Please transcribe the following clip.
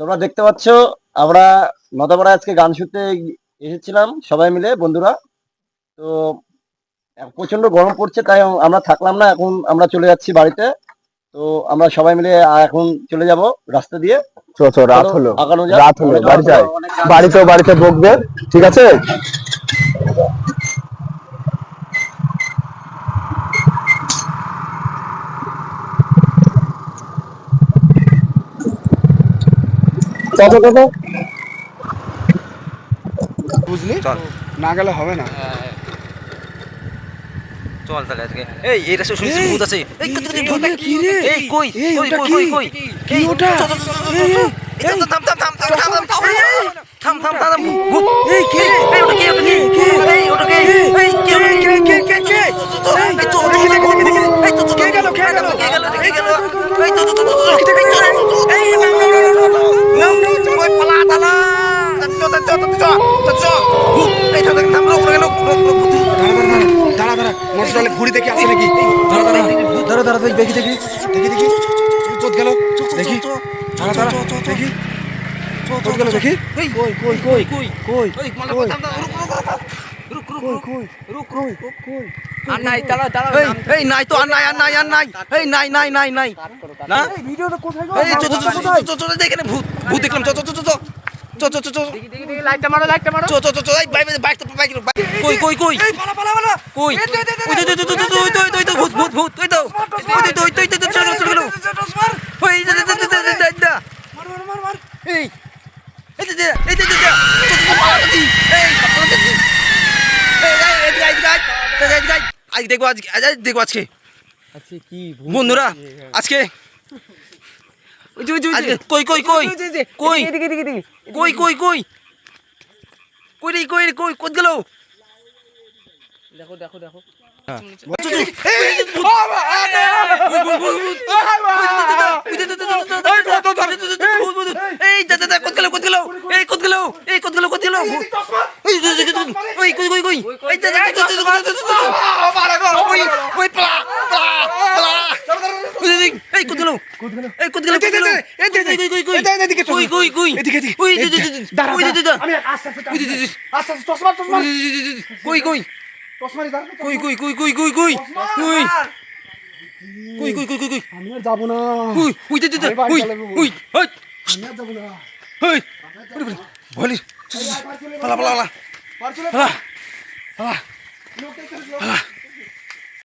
তোমরা দেখতে পাচ্ছ আমরা নদাপাড়ায় আজকে গান শুনতে এসেছিলাম সবাই মিলে বন্ধুরা। তো প্রচণ্ড গরম পড়ছে তাই আমরা থাকলাম না এখন আমরা চলে যাচ্ছি বাড়িতে। তো আমরা সবাই মিলে এখন চলে যাব রাস্তা দিয়ে। রাত হলো। রাত হলো বাড়ি যাই। বাড়িতে বাড়িতে বকবে ঠিক আছে? কত কত বুঝলি না গেলে হবে না চল তাহলে আজকে এই এটা সব শুনছি ভূত আছে এই কত কত ভূত কি রে? এই কই কই কই কই কই কি ওটা? থাম থাম থাম থাম থাম থাম থাম এই, এই, থাম থাম থাম থাম ভূত এই, কে? এই ওটা কে ওটা কে কে? এই ওটা কে কে? এই কে কে, কে, কে, কে, কে? এই, দেখি। এই, চল, চল, কে গেল, কে গেল? কে গেল কে গেল এই, চল, চল, চল, এই, নাম, দাঁড়া দেখি দেখি দেখি দেখি দেখি চোদ গেল দেখি দেখি চোদ গেল দেখি কই কই দেখলাম তো কই কই কই এই পালা পালা পালা কই ওই তো তো তো তো ওই তো তো তো ভূত ভূত ভূত ওই তো ওই তো ওই তো ওই তো চলে গেল চলে গেল ওই দা দা দা দা দা দা মার মার মার মার এই এই দা এই পালাচ্ছি এই পালাচ্ছি এই এই এই এই এই এই আজ দেখব আজ আজ দেখব আজকে আচ্ছা বন্ধুরা আজকে আজকে কই কই কই কই কই কই কই কই কই রে কই কোত গেল দেখো দেখো দেখো কই কই কই পলা পলা পলা কই কই কই কই কই? কই? কই কই কই কই কই? আমি আর যাব না। উই উই দে দে দে আমি বাড়ি উই উই হই। আমি আর যাব না। হই। ভলি পালা পালা পালা। পার পালা। পালা।